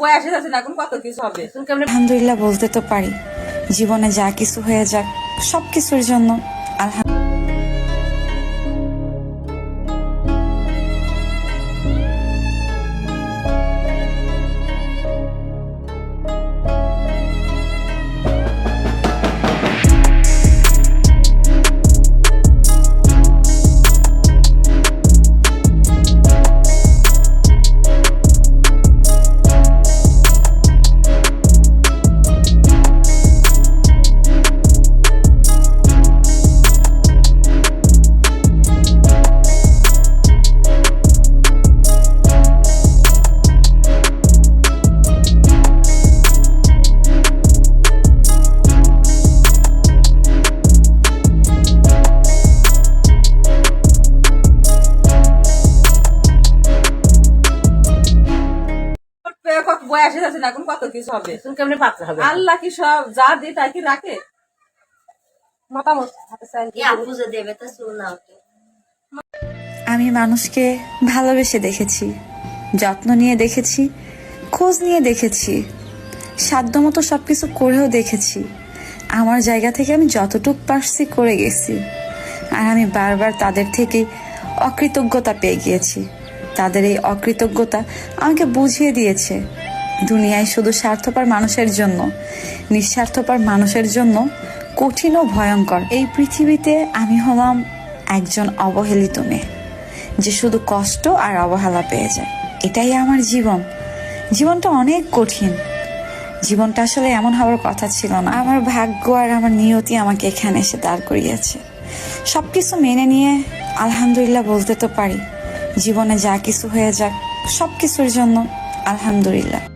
বয়স আছে না, এখন কত কিছু হবে? আলহামদুলিল্লাহ, বলতে তো পারি। জীবনে যা কিছু হয়ে যাক সব কিছুর জন্য আলহাম কত বয়স আছে না এখন কত কিছু হবে? তুমি কেমনে পাত্র হবে? আল্লাহ কি সব যা দি কি রাখে? মতামত? আমি মানুষকে ভালোবেসে দেখেছি যত্ন নিয়ে দেখেছি খোঁজ নিয়ে দেখেছি সাধ্যমতো সব কিছু করেও দেখেছি। আমার জায়গা থেকে আমি যতটুক পারছি করে গেছি। আর আমি বারবার তাদের থেকে অকৃতজ্ঞতা পেয়ে গিয়েছি। তাদের এই অকৃতজ্ঞতা আমাকে বুঝিয়ে দিয়েছে। দুনিয়ায় শুধু স্বার্থপর মানুষের জন্য, নিঃস্বার্থপর মানুষের জন্য কঠিন ও ভয়ঙ্কর। এই পৃথিবীতে আমি হলাম একজন অবহেলিত মেয়ে, যে শুধু কষ্ট আর অবহেলা পেয়ে যায়। এটাই আমার জীবন। জীবনটা অনেক কঠিন। জীবনটা আসলে এমন হওয়ার কথা ছিল না। আমার ভাগ্য আর আমার নিয়তি আমাকে এখানে এসে দাঁড় করিয়েছে। সব কিছু মেনে নিয়ে আলহামদুলিল্লাহ বলতে তো পারি। জীবনে যা কিছু হয়ে যাক সব কিছুর জন্য আলহামদুলিল্লাহ।